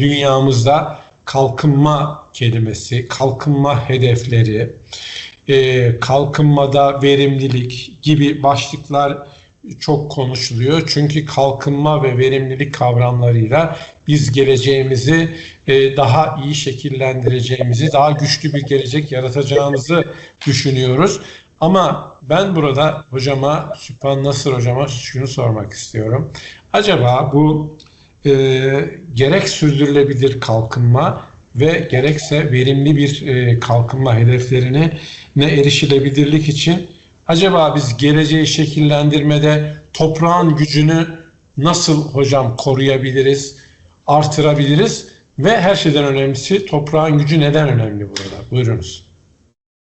dünyamızda kalkınma kelimesi, kalkınma hedefleri, e, kalkınmada verimlilik gibi başlıklar çok konuşuluyor. Çünkü kalkınma ve verimlilik kavramlarıyla biz geleceğimizi e, daha iyi şekillendireceğimizi, daha güçlü bir gelecek yaratacağımızı düşünüyoruz. Ama ben burada hocama, Sübhan Nasır hocama şunu sormak istiyorum. Acaba bu e, gerek sürdürülebilir kalkınma ve gerekse verimli bir e, kalkınma hedeflerine ne erişilebilirlik için acaba biz geleceği şekillendirmede toprağın gücünü nasıl hocam koruyabiliriz, artırabiliriz ve her şeyden önemlisi toprağın gücü neden önemli burada? Buyurunuz.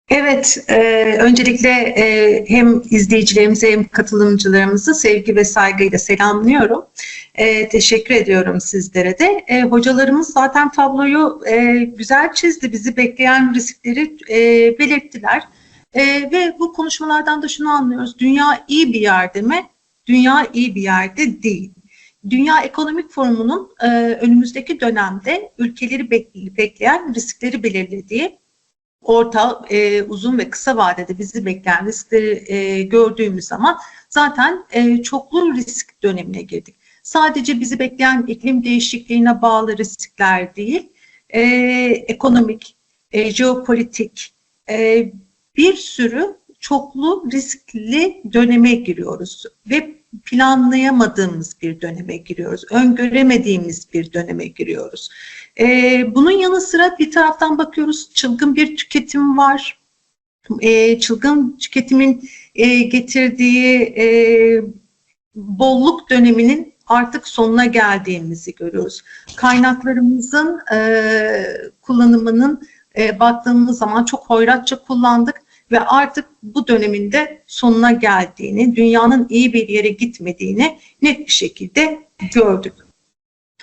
Evet, e, öncelikle e, hem izleyicilerimizi hem katılımcılarımızı sevgi ve saygıyla selamlıyorum. E, teşekkür ediyorum sizlere de. E, hocalarımız zaten tabloyu e, güzel çizdi, bizi bekleyen riskleri e, belirttiler. E, ve bu konuşmalardan da şunu anlıyoruz, dünya iyi bir yerde mi? Dünya iyi bir yerde değil. Dünya Ekonomik Forumu'nun e, önümüzdeki dönemde ülkeleri bekleyen riskleri belirlediği orta, e, uzun ve kısa vadede bizi bekleyen riskleri e, gördüğümüz zaman zaten e, çoklu risk dönemine girdik. Sadece bizi bekleyen iklim değişikliğine bağlı riskler değil, e, ekonomik, e, jeopolitik, e, bir sürü çoklu riskli döneme giriyoruz ve planlayamadığımız bir döneme giriyoruz. Öngöremediğimiz bir döneme giriyoruz. Ee, bunun yanı sıra bir taraftan bakıyoruz çılgın bir tüketim var. Ee, çılgın tüketimin e, getirdiği e, bolluk döneminin artık sonuna geldiğimizi görüyoruz. Kaynaklarımızın e, kullanımının e, baktığımız zaman çok hoyratça kullandık ve artık bu döneminde sonuna geldiğini, dünyanın iyi bir yere gitmediğini net bir şekilde gördük.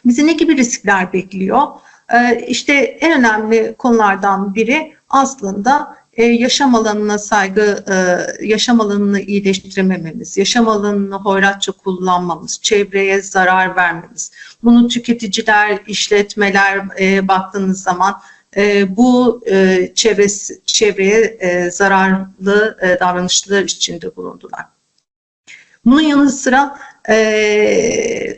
Bizi ne gibi riskler bekliyor? Ee, işte en önemli konulardan biri aslında e, yaşam alanına saygı, e, yaşam alanını iyileştiremememiz, yaşam alanını hoyratça kullanmamız, çevreye zarar vermemiz. Bunu tüketiciler, işletmeler e, baktığınız zaman bu çevresi, çevreye zararlı davranışlar içinde bulundular. Bunun yanı sıra e,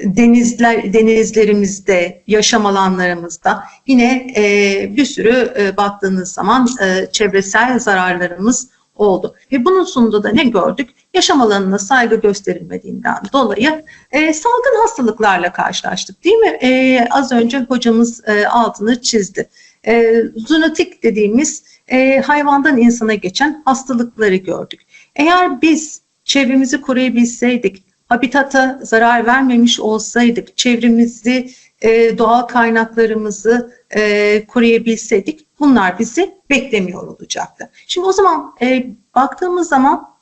denizler denizlerimizde, yaşam alanlarımızda yine e, bir sürü e, baktığınız zaman e, çevresel zararlarımız oldu. Ve bunun sonunda da ne gördük? Yaşam alanına saygı gösterilmediğinden dolayı e, salgın hastalıklarla karşılaştık değil mi? E, az önce hocamız e, altını çizdi. E, zoonotik dediğimiz e, hayvandan insana geçen hastalıkları gördük. Eğer biz çevremizi koruyabilseydik, habitata zarar vermemiş olsaydık, çevremizi, e, doğal kaynaklarımızı e, koruyabilseydik bunlar bizi beklemiyor olacaktı. Şimdi o zaman e, baktığımız zaman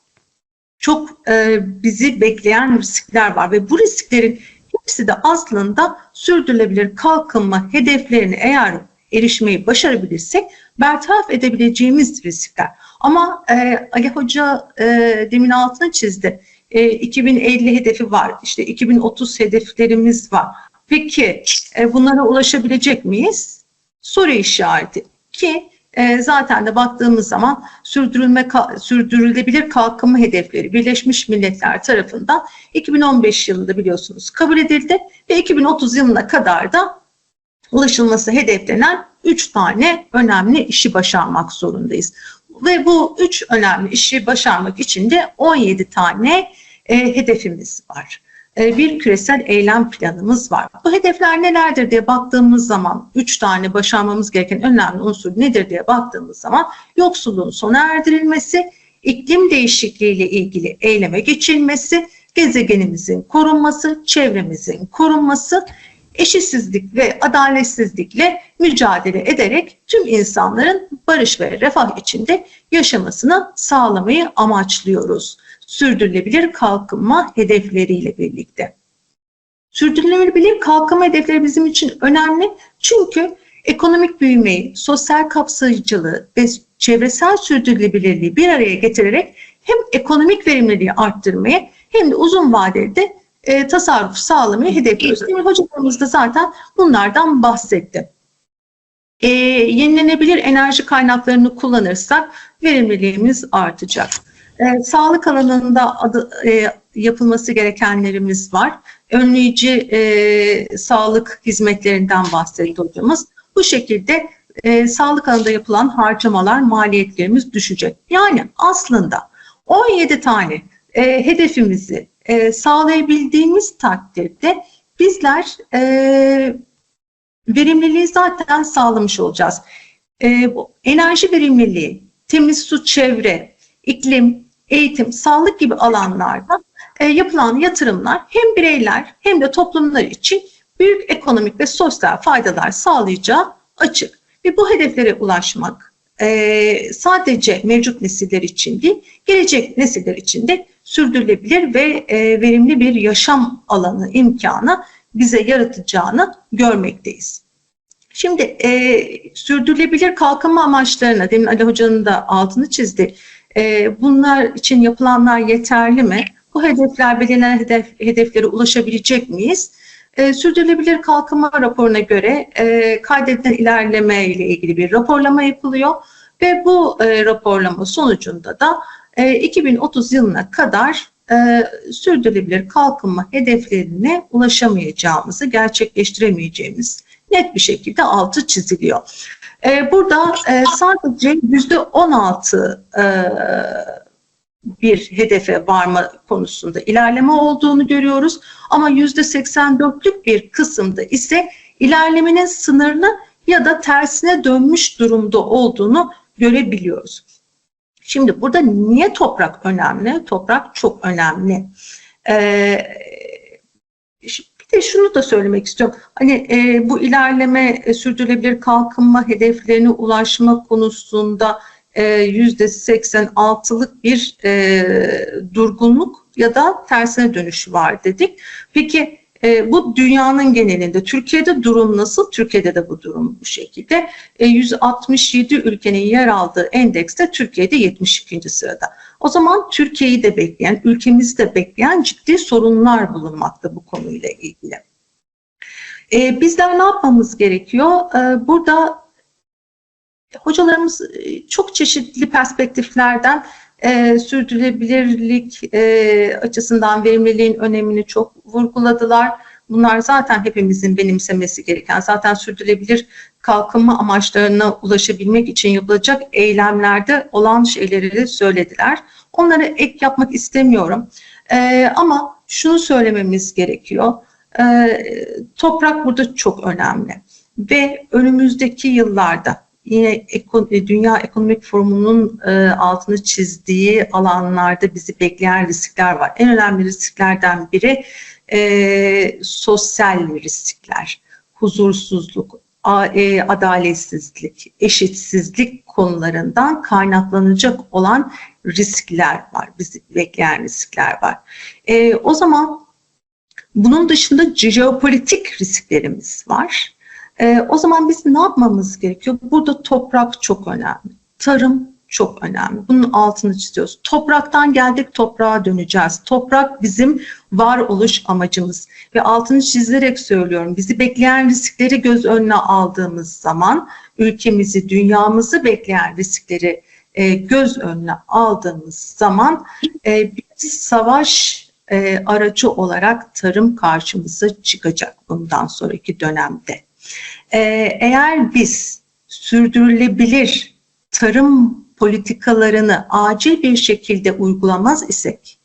çok e, bizi bekleyen riskler var ve bu risklerin hepsi de aslında sürdürülebilir kalkınma hedeflerini eğer erişmeyi başarabilirsek bertaraf edebileceğimiz riskler. Ama e, Ali Hoca e, demin altını çizdi. E, 2050 hedefi var, işte 2030 hedeflerimiz var. Peki e, bunlara ulaşabilecek miyiz? Soru işareti ki e, zaten de baktığımız zaman sürdürülme sürdürülebilir kalkınma hedefleri Birleşmiş Milletler tarafından 2015 yılında biliyorsunuz kabul edildi ve 2030 yılına kadar da ulaşılması hedeflenen 3 tane önemli işi başarmak zorundayız. Ve bu 3 önemli işi başarmak için de 17 tane e, hedefimiz var. E, bir küresel eylem planımız var. Bu hedefler nelerdir diye baktığımız zaman 3 tane başarmamız gereken önemli unsur nedir diye baktığımız zaman yoksulluğun sona erdirilmesi, iklim değişikliği ile ilgili eyleme geçilmesi, gezegenimizin korunması, çevremizin korunması, eşitsizlik ve adaletsizlikle mücadele ederek tüm insanların barış ve refah içinde yaşamasını sağlamayı amaçlıyoruz. Sürdürülebilir kalkınma hedefleriyle birlikte. Sürdürülebilir kalkınma hedefleri bizim için önemli çünkü ekonomik büyümeyi, sosyal kapsayıcılığı ve çevresel sürdürülebilirliği bir araya getirerek hem ekonomik verimliliği arttırmaya hem de uzun vadede e, tasarruf sağlamayı hedefliyoruz. Demir hocalarımız da zaten bunlardan bahsetti. E, yenilenebilir enerji kaynaklarını kullanırsak verimliliğimiz artacak. E, sağlık alanında adı, e, yapılması gerekenlerimiz var. Önleyici e, sağlık hizmetlerinden bahsetti hocamız. Bu şekilde e, sağlık alanında yapılan harcamalar, maliyetlerimiz düşecek. Yani aslında 17 tane e, hedefimizi e, sağlayabildiğimiz takdirde bizler e, verimliliği zaten sağlamış olacağız. E, enerji verimliliği, temiz su, çevre, iklim, eğitim, sağlık gibi alanlarda e, yapılan yatırımlar hem bireyler hem de toplumlar için büyük ekonomik ve sosyal faydalar sağlayacağı açık. Ve bu hedeflere ulaşmak e, sadece mevcut nesiller için değil, gelecek nesiller için de sürdürülebilir ve e, verimli bir yaşam alanı, imkanı bize yaratacağını görmekteyiz. Şimdi e, sürdürülebilir kalkınma amaçlarına, demin Ali Hoca'nın da altını çizdi, e, bunlar için yapılanlar yeterli mi? Bu hedefler, belirlenen hedef, hedeflere ulaşabilecek miyiz? E, sürdürülebilir kalkınma raporuna göre e, kaydedilen ilerleme ile ilgili bir raporlama yapılıyor ve bu e, raporlama sonucunda da e, 2030 yılına kadar e, sürdürülebilir kalkınma hedeflerine ulaşamayacağımızı, gerçekleştiremeyeceğimiz net bir şekilde altı çiziliyor. E, burada e, sadece yüzde 16 e, bir hedefe varma konusunda ilerleme olduğunu görüyoruz. Ama yüzde 84'lük bir kısımda ise ilerlemenin sınırlı ya da tersine dönmüş durumda olduğunu görebiliyoruz. Şimdi burada niye toprak önemli? Toprak çok önemli. Ee, bir de şunu da söylemek istiyorum. Hani e, bu ilerleme, e, sürdürülebilir kalkınma hedeflerine ulaşma konusunda yüzde 86'lık bir e, durgunluk ya da tersine dönüş var dedik. Peki e, bu dünyanın genelinde, Türkiye'de durum nasıl? Türkiye'de de bu durum bu şekilde. E, 167 ülkenin yer aldığı endekste Türkiye'de 72. sırada. O zaman Türkiye'yi de bekleyen, ülkemizi de bekleyen ciddi sorunlar bulunmakta bu konuyla ilgili. E, bizler ne yapmamız gerekiyor? E, burada hocalarımız e, çok çeşitli perspektiflerden e, sürdürülebilirlik e, açısından verimliliğin önemini çok vurguladılar. Bunlar zaten hepimizin benimsemesi gereken, zaten sürdürülebilir kalkınma amaçlarına ulaşabilmek için yapılacak eylemlerde olan şeyleri söylediler. Onları ek yapmak istemiyorum. E, ama şunu söylememiz gerekiyor. E, toprak burada çok önemli ve önümüzdeki yıllarda yine e, Dünya Ekonomik Forumu'nun e, altını çizdiği alanlarda bizi bekleyen riskler var. En önemli risklerden biri e, sosyal riskler, huzursuzluk, adaletsizlik, eşitsizlik konularından kaynaklanacak olan riskler var, bizi bekleyen riskler var. O zaman bunun dışında jeopolitik risklerimiz var. E, o zaman biz ne yapmamız gerekiyor? Burada toprak çok önemli. Tarım çok önemli. Bunun altını çiziyoruz. Topraktan geldik toprağa döneceğiz. Toprak bizim varoluş amacımız ve altını çizerek söylüyorum. Bizi bekleyen riskleri göz önüne aldığımız zaman ülkemizi, dünyamızı bekleyen riskleri e, göz önüne aldığımız zaman e, bir savaş e, aracı olarak tarım karşımıza çıkacak bundan sonraki dönemde. Ee, eğer biz sürdürülebilir tarım politikalarını acil bir şekilde uygulamaz isek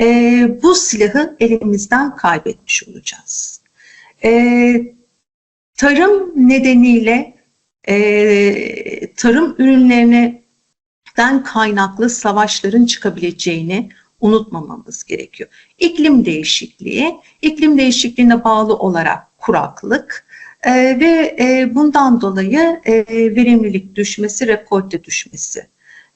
e, bu silahı elimizden kaybetmiş olacağız. E, tarım nedeniyle e, tarım ürünlerinden kaynaklı savaşların çıkabileceğini unutmamamız gerekiyor. İklim değişikliği, iklim değişikliğine bağlı olarak kuraklık, e, ve e, bundan dolayı e, verimlilik düşmesi, rekolte düşmesi.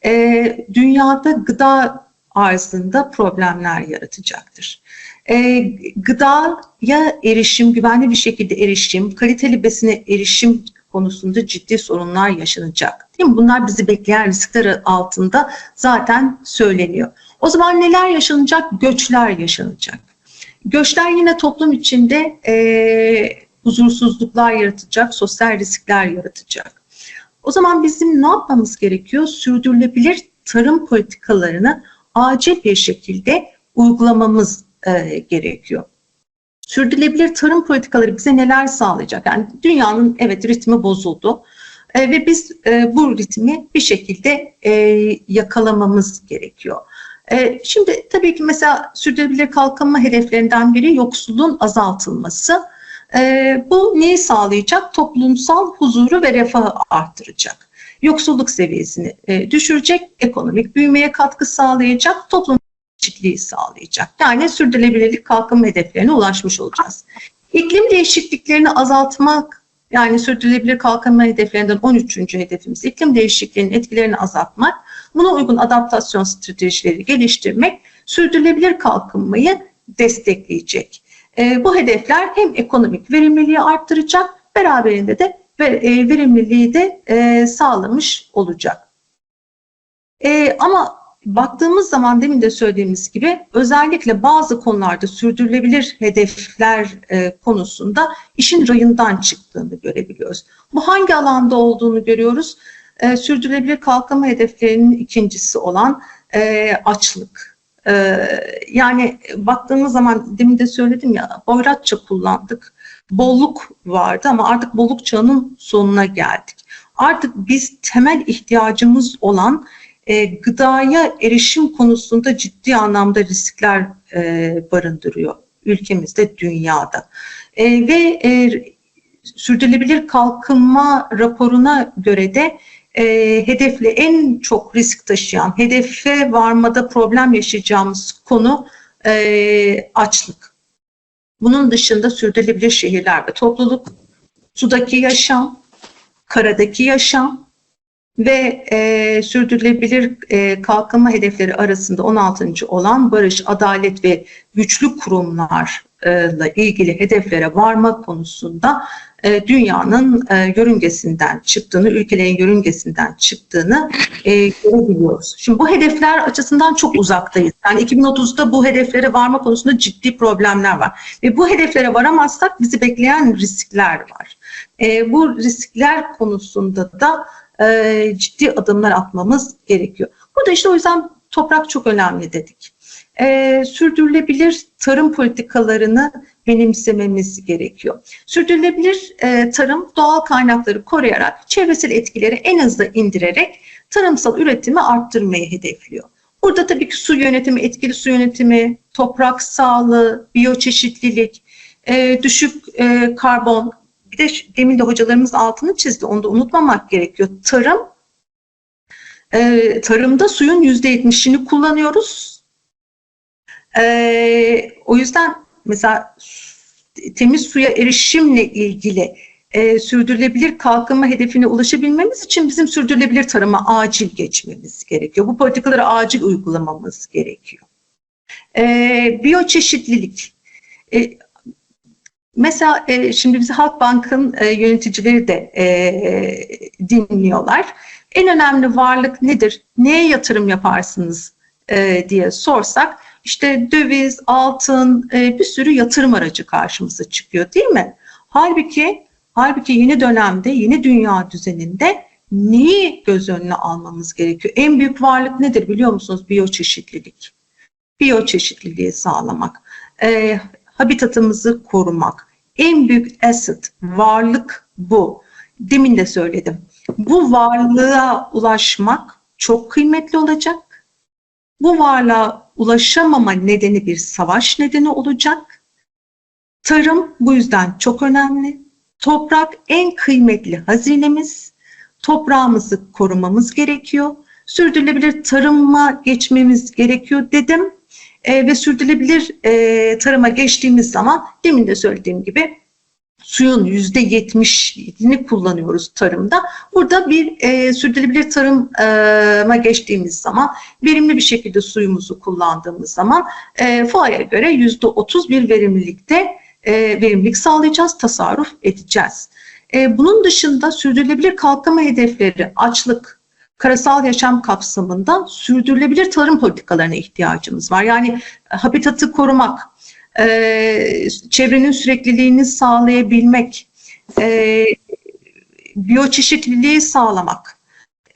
E, dünyada gıda arzında problemler yaratacaktır. E, gıdaya erişim, güvenli bir şekilde erişim, kaliteli besine erişim konusunda ciddi sorunlar yaşanacak. Değil mi? Bunlar bizi bekleyen riskler altında zaten söyleniyor. O zaman neler yaşanacak? Göçler yaşanacak. Göçler yine toplum içinde e, huzursuzluklar yaratacak, sosyal riskler yaratacak. O zaman bizim ne yapmamız gerekiyor? Sürdürülebilir tarım politikalarını acil bir şekilde uygulamamız e, gerekiyor. Sürdürülebilir tarım politikaları bize neler sağlayacak? Yani dünyanın evet ritmi bozuldu e, ve biz e, bu ritmi bir şekilde e, yakalamamız gerekiyor. E, şimdi tabii ki mesela sürdürülebilir kalkınma hedeflerinden biri yoksulluğun azaltılması. E, bu neyi sağlayacak? Toplumsal huzuru ve refahı arttıracak. Yoksulluk seviyesini e, düşürecek, ekonomik büyümeye katkı sağlayacak, toplum eşitliği sağlayacak. Yani sürdürülebilirlik kalkınma hedeflerine ulaşmış olacağız. İklim değişikliklerini azaltmak, yani sürdürülebilir kalkınma hedeflerinden 13. hedefimiz iklim değişikliğinin etkilerini azaltmak, buna uygun adaptasyon stratejileri geliştirmek, sürdürülebilir kalkınmayı destekleyecek. E, bu hedefler hem ekonomik verimliliği arttıracak, beraberinde de e, verimliliği de e, sağlamış olacak. E, ama baktığımız zaman demin de söylediğimiz gibi özellikle bazı konularda sürdürülebilir hedefler konusunda işin rayından çıktığını görebiliyoruz. Bu hangi alanda olduğunu görüyoruz? Sürdürülebilir kalkınma hedeflerinin ikincisi olan açlık. E, yani baktığımız zaman demin de söyledim ya boyratça kullandık. Bolluk vardı ama artık bolluk çağının sonuna geldik. Artık biz temel ihtiyacımız olan e, gıdaya erişim konusunda ciddi anlamda riskler e, barındırıyor ülkemizde, dünyada. E, ve e, sürdürülebilir kalkınma raporuna göre de e, hedefle en çok risk taşıyan, hedefe varmada problem yaşayacağımız konu e, açlık. Bunun dışında sürdürülebilir şehirler ve topluluk, sudaki yaşam, karadaki yaşam, ve e, sürdürülebilir e, kalkınma hedefleri arasında 16. olan barış, adalet ve güçlü kurumlarla ilgili hedeflere varma konusunda e, dünyanın e, yörüngesinden çıktığını, ülkelerin yörüngesinden çıktığını e, görebiliyoruz. Şimdi bu hedefler açısından çok uzaktayız. Yani 2030'da bu hedeflere varma konusunda ciddi problemler var. Ve bu hedeflere varamazsak bizi bekleyen riskler var. E, bu riskler konusunda da ciddi adımlar atmamız gerekiyor. Burada işte o yüzden toprak çok önemli dedik. E, sürdürülebilir tarım politikalarını benimsememiz gerekiyor. Sürdürülebilir e, tarım doğal kaynakları koruyarak çevresel etkileri en hızlı indirerek tarımsal üretimi arttırmayı hedefliyor. Burada tabii ki su yönetimi, etkili su yönetimi, toprak sağlığı, biyoçeşitlilik, e, düşük e, karbon, bir de demin de hocalarımız altını çizdi. Onu da unutmamak gerekiyor. Tarım e, tarımda suyun yüzde yetmişini kullanıyoruz. E, o yüzden mesela temiz suya erişimle ilgili e, sürdürülebilir kalkınma hedefine ulaşabilmemiz için bizim sürdürülebilir tarıma acil geçmemiz gerekiyor. Bu politikaları acil uygulamamız gerekiyor. E, biyoçeşitlilik. E, Mesela e, şimdi bizi Halkbank'ın e, yöneticileri de e, dinliyorlar. En önemli varlık nedir? Neye yatırım yaparsınız e, diye sorsak işte döviz, altın e, bir sürü yatırım aracı karşımıza çıkıyor değil mi? Halbuki halbuki yeni dönemde, yeni dünya düzeninde neyi göz önüne almamız gerekiyor? En büyük varlık nedir biliyor musunuz? Biyoçeşitlilik. Biyoçeşitliliği sağlamak. E, habitatımızı korumak, en büyük asset, varlık bu. Demin de söyledim. Bu varlığa ulaşmak çok kıymetli olacak. Bu varlığa ulaşamama nedeni bir savaş nedeni olacak. Tarım bu yüzden çok önemli. Toprak en kıymetli hazinemiz. Toprağımızı korumamız gerekiyor. Sürdürülebilir tarıma geçmemiz gerekiyor dedim e, ve sürdürülebilir e, tarıma geçtiğimiz zaman demin de söylediğim gibi suyun yüzde yetmişini kullanıyoruz tarımda. Burada bir e, sürdürülebilir tarıma geçtiğimiz zaman verimli bir şekilde suyumuzu kullandığımız zaman e, FAO'ya göre yüzde otuz bir verimlilikte e, verimlilik sağlayacağız, tasarruf edeceğiz. E, bunun dışında sürdürülebilir kalkınma hedefleri, açlık, karasal yaşam kapsamında sürdürülebilir tarım politikalarına ihtiyacımız var. Yani habitatı korumak, e, çevrenin sürekliliğini sağlayabilmek, e, biyoçeşitliliği sağlamak,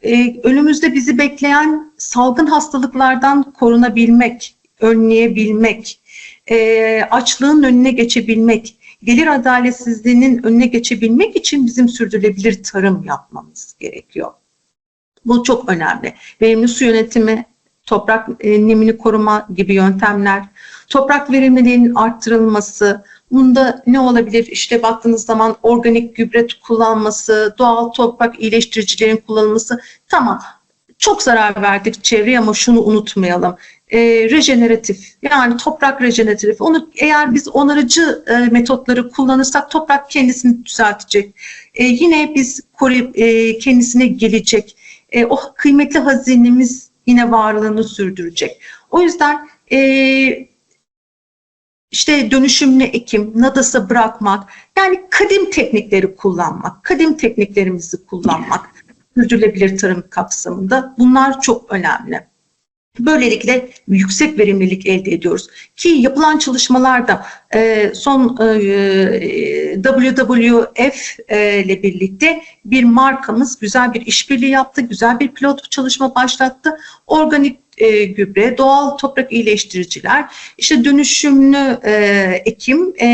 e, önümüzde bizi bekleyen salgın hastalıklardan korunabilmek, önleyebilmek, e, açlığın önüne geçebilmek, gelir adaletsizliğinin önüne geçebilmek için bizim sürdürülebilir tarım yapmamız gerekiyor. Bu çok önemli. Verimli su yönetimi, toprak e, nemini koruma gibi yöntemler, toprak verimliliğinin arttırılması, bunda ne olabilir? İşte baktığınız zaman organik gübre kullanması, doğal toprak iyileştiricilerin kullanılması. Tamam, çok zarar verdik çevreye ama şunu unutmayalım. E, rejeneratif yani toprak rejeneratif. Onu eğer biz onarıcı e, metotları kullanırsak toprak kendisini düzeltecek. E, yine biz e, kendisine gelecek. E, o kıymetli hazinemiz yine varlığını sürdürecek. O yüzden e, işte dönüşümlü ekim, nadasa bırakmak, yani kadim teknikleri kullanmak, kadim tekniklerimizi kullanmak, sürdürülebilir tarım kapsamında bunlar çok önemli. Böylelikle yüksek verimlilik elde ediyoruz. Ki yapılan çalışmalarda e, son e, WWF e, ile birlikte bir markamız güzel bir işbirliği yaptı, güzel bir pilot çalışma başlattı. Organik e, gübre, doğal toprak iyileştiriciler, işte dönüşümlü e, ekim e,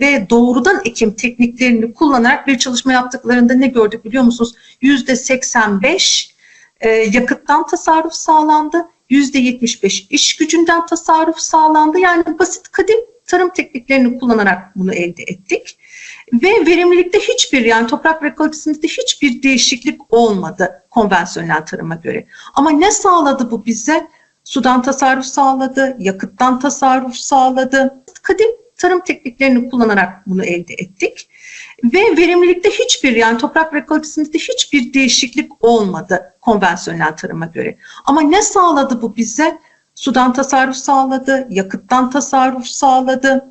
ve doğrudan ekim tekniklerini kullanarak bir çalışma yaptıklarında ne gördük biliyor musunuz? Yüzde 85 e, yakıttan tasarruf sağlandı. %75 iş gücünden tasarruf sağlandı. Yani basit kadim tarım tekniklerini kullanarak bunu elde ettik. Ve verimlilikte hiçbir yani toprak rekoltesinde de hiçbir değişiklik olmadı konvansiyonel tarıma göre. Ama ne sağladı bu bize? Sudan tasarruf sağladı, yakıttan tasarruf sağladı. Kadim tarım tekniklerini kullanarak bunu elde ettik. Ve verimlilikte hiçbir yani toprak rekoltesinde de hiçbir değişiklik olmadı konvansiyonel tarıma göre. Ama ne sağladı bu bize? Sudan tasarruf sağladı, yakıttan tasarruf sağladı.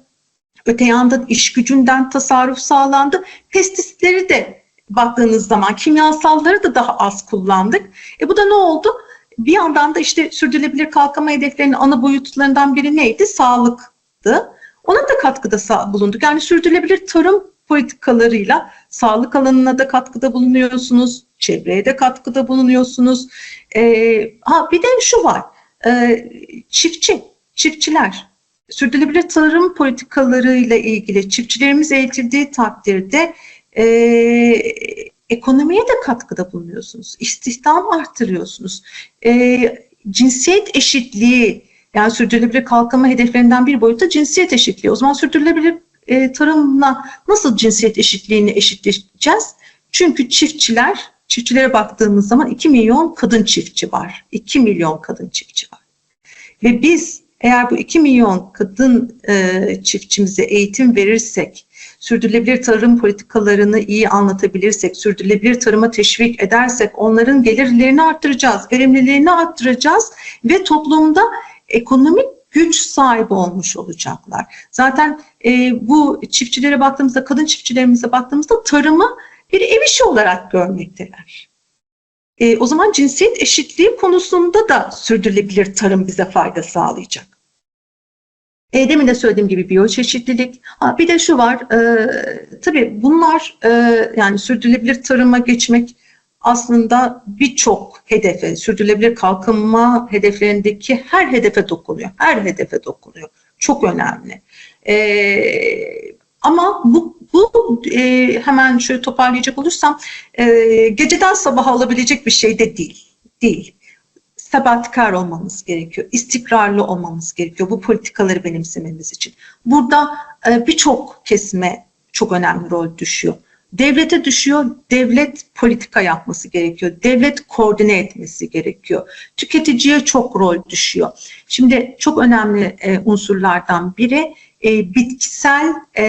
Öte yandan iş gücünden tasarruf sağlandı. Pestisitleri de baktığınız zaman kimyasalları da daha az kullandık. E bu da ne oldu? Bir yandan da işte sürdürülebilir kalkınma hedeflerinin ana boyutlarından biri neydi? Sağlıktı. Ona da katkıda bulunduk. Yani sürdürülebilir tarım politikalarıyla sağlık alanına da katkıda bulunuyorsunuz, çevreye de katkıda bulunuyorsunuz. Ee, ha bir de şu var, ee, çiftçi, çiftçiler, sürdürülebilir tarım politikalarıyla ilgili çiftçilerimiz eğitildiği takdirde e, ekonomiye de katkıda bulunuyorsunuz, istihdam arttırıyorsunuz, e, cinsiyet eşitliği, yani sürdürülebilir kalkınma hedeflerinden bir boyutta cinsiyet eşitliği. O zaman sürdürülebilir e, tarımla nasıl cinsiyet eşitliğini eşitleyeceğiz? Çünkü çiftçiler, çiftçilere baktığımız zaman 2 milyon kadın çiftçi var. 2 milyon kadın çiftçi var. Ve biz eğer bu 2 milyon kadın e, çiftçimize eğitim verirsek, sürdürülebilir tarım politikalarını iyi anlatabilirsek, sürdürülebilir tarıma teşvik edersek onların gelirlerini arttıracağız, verimliliğini arttıracağız ve toplumda ekonomik güç sahibi olmuş olacaklar. Zaten e, bu çiftçilere baktığımızda, kadın çiftçilerimize baktığımızda tarımı bir ev işi olarak görmekteler. E, o zaman cinsiyet eşitliği konusunda da sürdürülebilir tarım bize fayda sağlayacak. E, demin de söylediğim gibi biyoçeşitlilik. Ha, bir de şu var, e, tabii bunlar e, yani sürdürülebilir tarıma geçmek aslında birçok hedefe, sürdürülebilir kalkınma hedeflerindeki her hedefe dokunuyor. Her hedefe dokunuyor. Çok önemli. Ee, ama bu, bu e, hemen şöyle toparlayacak olursam e, geceden sabaha olabilecek bir şey de değil. Değil. Sebatkar olmamız gerekiyor. istikrarlı olmamız gerekiyor. Bu politikaları benimsememiz için. Burada e, birçok kesme çok önemli rol düşüyor. Devlete düşüyor, devlet politika yapması gerekiyor, devlet koordine etmesi gerekiyor. Tüketiciye çok rol düşüyor. Şimdi çok önemli e, unsurlardan biri e, bitkisel e,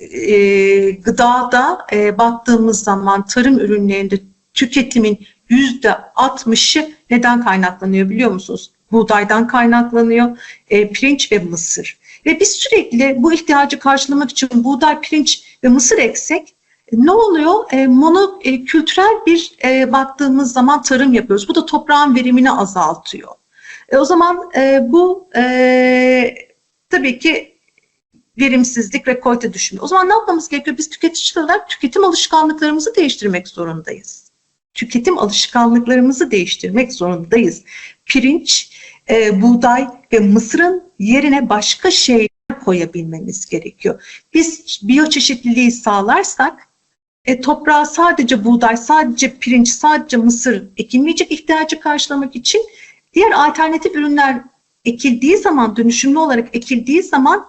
e, gıdada e, baktığımız zaman tarım ürünlerinde tüketimin 60'ı neden kaynaklanıyor biliyor musunuz? Buğdaydan kaynaklanıyor, e, pirinç ve mısır. Ve biz sürekli bu ihtiyacı karşılamak için buğday, pirinç ve mısır eksek ne oluyor? E, mono e, kültürel bir e, baktığımız zaman tarım yapıyoruz. Bu da toprağın verimini azaltıyor. E, o zaman e, bu e, tabii ki verimsizlik, rekolte düşümü. O zaman ne yapmamız gerekiyor? Biz tüketiciler olarak tüketim alışkanlıklarımızı değiştirmek zorundayız. Tüketim alışkanlıklarımızı değiştirmek zorundayız. Pirinç, e, buğday ve mısırın yerine başka şeyler koyabilmemiz gerekiyor. Biz biyoçeşitliliği sağlarsak e, toprağa sadece buğday, sadece pirinç, sadece mısır ekilmeyecek ihtiyacı karşılamak için diğer alternatif ürünler ekildiği zaman, dönüşümlü olarak ekildiği zaman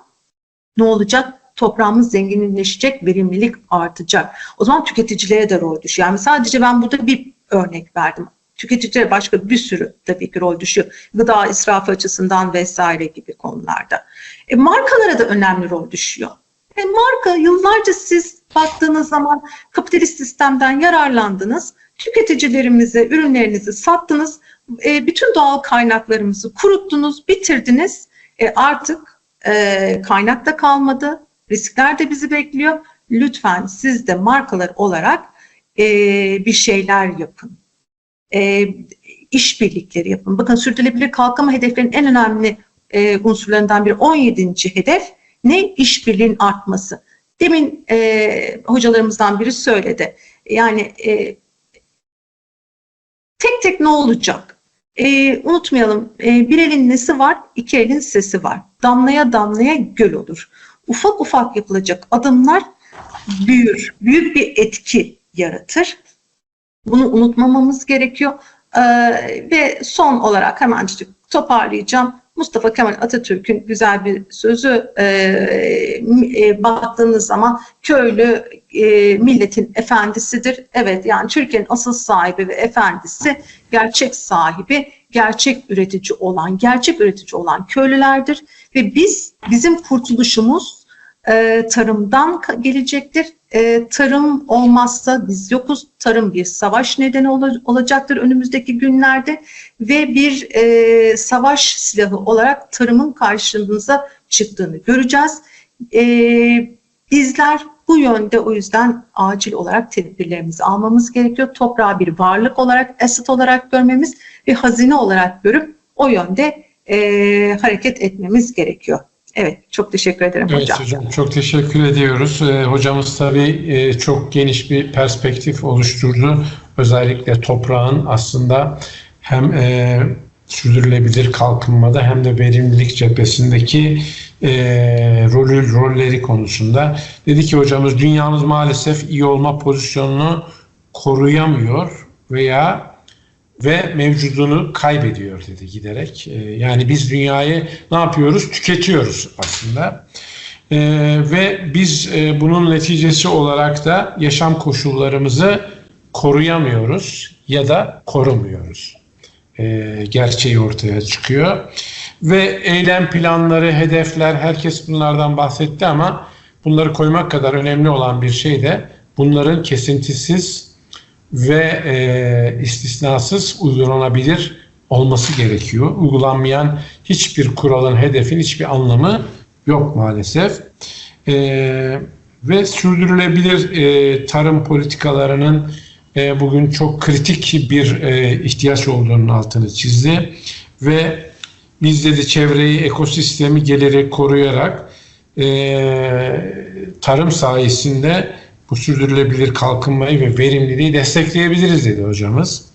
ne olacak? Toprağımız zenginleşecek, verimlilik artacak. O zaman tüketicilere de rol düşüyor. Yani sadece ben burada bir örnek verdim. Tüketicilere başka bir sürü tabii ki rol düşüyor. Gıda israfı açısından vesaire gibi konularda. E, markalara da önemli rol düşüyor. E, marka yıllarca siz baktığınız zaman kapitalist sistemden yararlandınız. Tüketicilerimize ürünlerinizi sattınız. E, bütün doğal kaynaklarımızı kuruttunuz, bitirdiniz. E, artık e, kaynak da kalmadı. Riskler de bizi bekliyor. Lütfen siz de markalar olarak e, bir şeyler yapın. E, işbirlikleri yapın. Bakın sürdürülebilir kalkınma hedeflerinin en önemli e, unsurlarından biri 17. hedef ne? İşbirliğin artması. Demin e, hocalarımızdan biri söyledi. Yani e, tek tek ne olacak? E, unutmayalım e, bir elin nesi var, iki elin sesi var. Damlaya damlaya göl olur. Ufak ufak yapılacak adımlar büyür, büyük bir etki yaratır. Bunu unutmamamız gerekiyor. E, ve son olarak hemencik toparlayacağım. Mustafa Kemal Atatürk'ün güzel bir sözü e, e, baktığınız zaman köylü e, milletin efendisidir. Evet yani Türkiye'nin asıl sahibi ve efendisi gerçek sahibi, gerçek üretici olan, gerçek üretici olan köylülerdir. Ve biz, bizim kurtuluşumuz e, tarımdan gelecektir. E, tarım olmazsa biz yokuz. Tarım bir savaş nedeni ol, olacaktır önümüzdeki günlerde ve bir e, savaş silahı olarak tarımın karşımıza çıktığını göreceğiz. Bizler bu yönde o yüzden acil olarak tedbirlerimizi almamız gerekiyor. Toprağı bir varlık olarak, asset olarak görmemiz ve hazine olarak görüp o yönde e, hareket etmemiz gerekiyor. Evet, çok teşekkür ederim evet, hocam. hocam. Çok teşekkür ediyoruz. Ee, hocamız tabii e, çok geniş bir perspektif oluşturdu. Özellikle toprağın aslında hem e, sürdürülebilir kalkınmada hem de verimlilik cephesindeki e, rolü, rolleri konusunda. Dedi ki hocamız dünyamız maalesef iyi olma pozisyonunu koruyamıyor veya ve mevcudunu kaybediyor dedi giderek. E, yani biz dünyayı ne yapıyoruz? Tüketiyoruz aslında. E, ve biz e, bunun neticesi olarak da yaşam koşullarımızı koruyamıyoruz ya da korumuyoruz. E, gerçeği ortaya çıkıyor. Ve eylem planları, hedefler herkes bunlardan bahsetti ama bunları koymak kadar önemli olan bir şey de bunların kesintisiz ve e, istisnasız uygulanabilir olması gerekiyor. Uygulanmayan hiçbir kuralın, hedefin hiçbir anlamı yok maalesef. E, ve sürdürülebilir e, tarım politikalarının e, bugün çok kritik bir e, ihtiyaç olduğunun altını çizdi. Ve biz dedi çevreyi, ekosistemi gelerek koruyarak e, tarım sayesinde bu sürdürülebilir kalkınmayı ve verimliliği destekleyebiliriz dedi hocamız.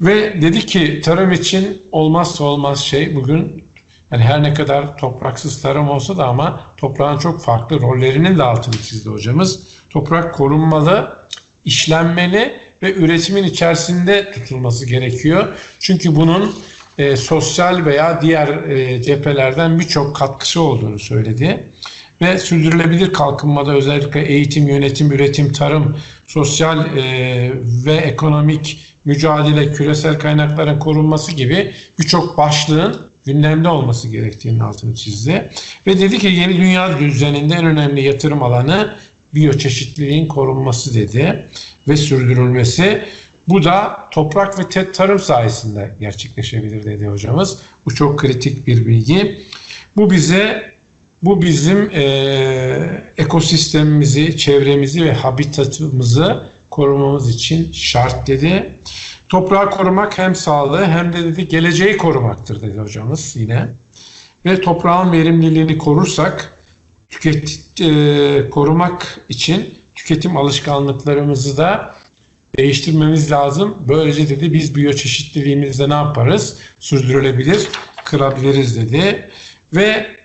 Ve dedi ki tarım için olmazsa olmaz şey bugün yani her ne kadar topraksız tarım olsa da ama toprağın çok farklı rollerinin de altını çizdi hocamız. Toprak korunmalı, işlenmeli ve üretimin içerisinde tutulması gerekiyor. Çünkü bunun e, sosyal veya diğer e, cephelerden birçok katkısı olduğunu söyledi ve sürdürülebilir kalkınmada özellikle eğitim, yönetim, üretim, tarım, sosyal e, ve ekonomik mücadele, küresel kaynakların korunması gibi birçok başlığın gündemde olması gerektiğinin altını çizdi. Ve dedi ki yeni dünya düzeninde en önemli yatırım alanı biyoçeşitliliğin korunması dedi ve sürdürülmesi. Bu da toprak ve tarım sayesinde gerçekleşebilir dedi hocamız. Bu çok kritik bir bilgi. Bu bize bu bizim e, ekosistemimizi, çevremizi ve habitatımızı korumamız için şart dedi. Toprağı korumak hem sağlığı hem de dedi geleceği korumaktır dedi hocamız yine. ve toprağın verimliliğini korursak tüket e, korumak için tüketim alışkanlıklarımızı da değiştirmemiz lazım. Böylece dedi biz biyoçeşitliliğimizde ne yaparız? Sürdürülebilir kırabiliriz dedi. Ve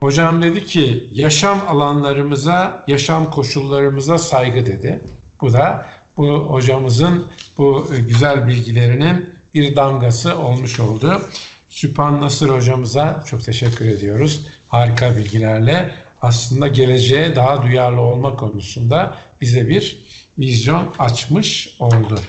hocam dedi ki yaşam alanlarımıza, yaşam koşullarımıza saygı dedi. Bu da bu hocamızın bu güzel bilgilerinin bir damgası olmuş oldu. Süphan Nasır hocamıza çok teşekkür ediyoruz. Harika bilgilerle aslında geleceğe daha duyarlı olma konusunda bize bir vizyon açmış oldu.